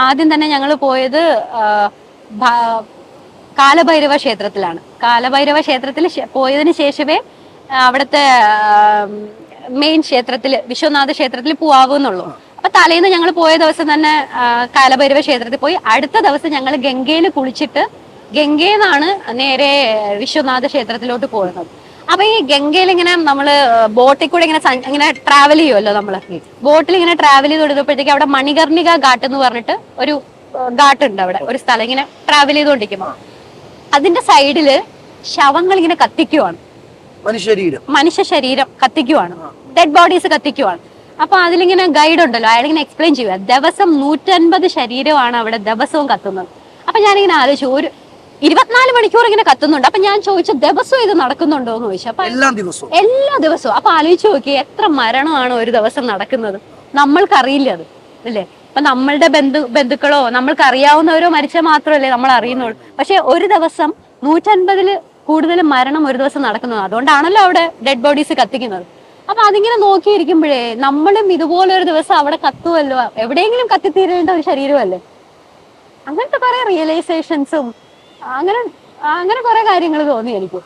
ആദ്യം തന്നെ ഞങ്ങൾ പോയത് കാലഭൈരവ ക്ഷേത്രത്തിലാണ്. കാലഭൈരവ ക്ഷേത്രത്തിൽ പോയതിന് ശേഷമേ അവിടുത്തെ മെയിൻ ക്ഷേത്രത്തിൽ വിശ്വനാഥ ക്ഷേത്രത്തിൽ പോവാകുന്നുള്ളൂ അപ്പൊ തലേന്ന് ഞങ്ങൾ പോയ ദിവസം തന്നെ കാലഭൈരവ ക്ഷേത്രത്തിൽ പോയി. അടുത്ത ദിവസം ഞങ്ങൾ ഗംഗയിൽ കുളിച്ചിട്ട് ഗംഗയിൽ നിന്നാണ് നേരെ വിശ്വനാഥ ക്ഷേത്രത്തിലോട്ട് പോകുന്നത്. അപ്പൊ ഈ ഗംഗയിൽ ഇങ്ങനെ നമ്മൾ ബോട്ടിൽ കൂടെ ഇങ്ങനെ ഇങ്ങനെ ട്രാവൽ ചെയ്യുമല്ലോ നമ്മൾ? ബോട്ടിൽ ഇങ്ങനെ ട്രാവൽ ചെയ്ത് കൊടുത്തപ്പോഴത്തേക്ക് അവിടെ മണികർണിക ഘാട്ട് എന്ന് പറഞ്ഞിട്ട് ഒരു ഘാട്ട് ഉണ്ട് അവിടെ. ഒരു സ്ഥലം ഇങ്ങനെ ട്രാവൽ ചെയ്തുകൊണ്ടിരിക്കുമ്പോ. അതിന്റെ സൈഡിൽ ശവങ്ങൾ ഇങ്ങനെ കത്തിക്കുവാണ് മനുഷ്യ ശരീരം കത്തിക്കുവാണ്. Dead bodies കത്തിക്കുവാണ്. അപ്പൊ അതിലിങ്ങനെ ഗൈഡ് ഉണ്ടല്ലോ. അയാളിങ്ങനെ എക്സ്പ്ലെയിൻ ചെയ്യുക ദിവസം നൂറ്റൻപത് ശരീരമാണ് അവിടെ ദിവസവും കത്തുന്നത്. അപ്പൊ ഞാനിങ്ങനെ ആലോചിച്ചു ഒരു ഇരുപത്തിനാല് മണിക്കൂർ ഇങ്ങനെ കത്തുന്നുണ്ട്. അപ്പൊ ഞാൻ ചോദിച്ചു ദിവസം ഇത് നടക്കുന്നുണ്ടോ? എന്ന് ചോദിച്ചു. അപ്പൊ എല്ലാ ദിവസവും. എല്ലാ ദിവസവും. അപ്പൊ ആലോചിച്ച് നോക്കി എത്ര മരണമാണ് ഒരു ദിവസം നടക്കുന്നത്? നമ്മൾക്കറിയില്ല അത് അല്ലേ? അപ്പൊ നമ്മളുടെ ബന്ധു ബന്ധുക്കളോ നമ്മൾക്ക് അറിയാവുന്നവരോ മരിച്ച മാത്രമല്ലേ നമ്മൾ അറിയുന്നുള്ളൂ. പക്ഷെ ഒരു ദിവസം നൂറ്റൻപതിൽ കൂടുതൽ മരണം ഒരു ദിവസം നടക്കുന്നത് അതുകൊണ്ടാണല്ലോ അവിടെ ഡെഡ് ബോഡീസ് കത്തിക്കുന്നത്. അപ്പൊ അതിങ്ങനെ നോക്കിയിരിക്കുമ്പോഴേ നമ്മളും ഇതുപോലെ ഒരു ദിവസം അവിടെ കത്തുമല്ലോ എവിടെയെങ്കിലും കത്തിത്തീരേണ്ട ഒരു ശരീരമല്ലേ? അങ്ങനത്തെ കുറെ റിയലൈസേഷൻസും അങ്ങനെ അങ്ങനെ കുറെ കാര്യങ്ങൾ തോന്നി എനിക്ക്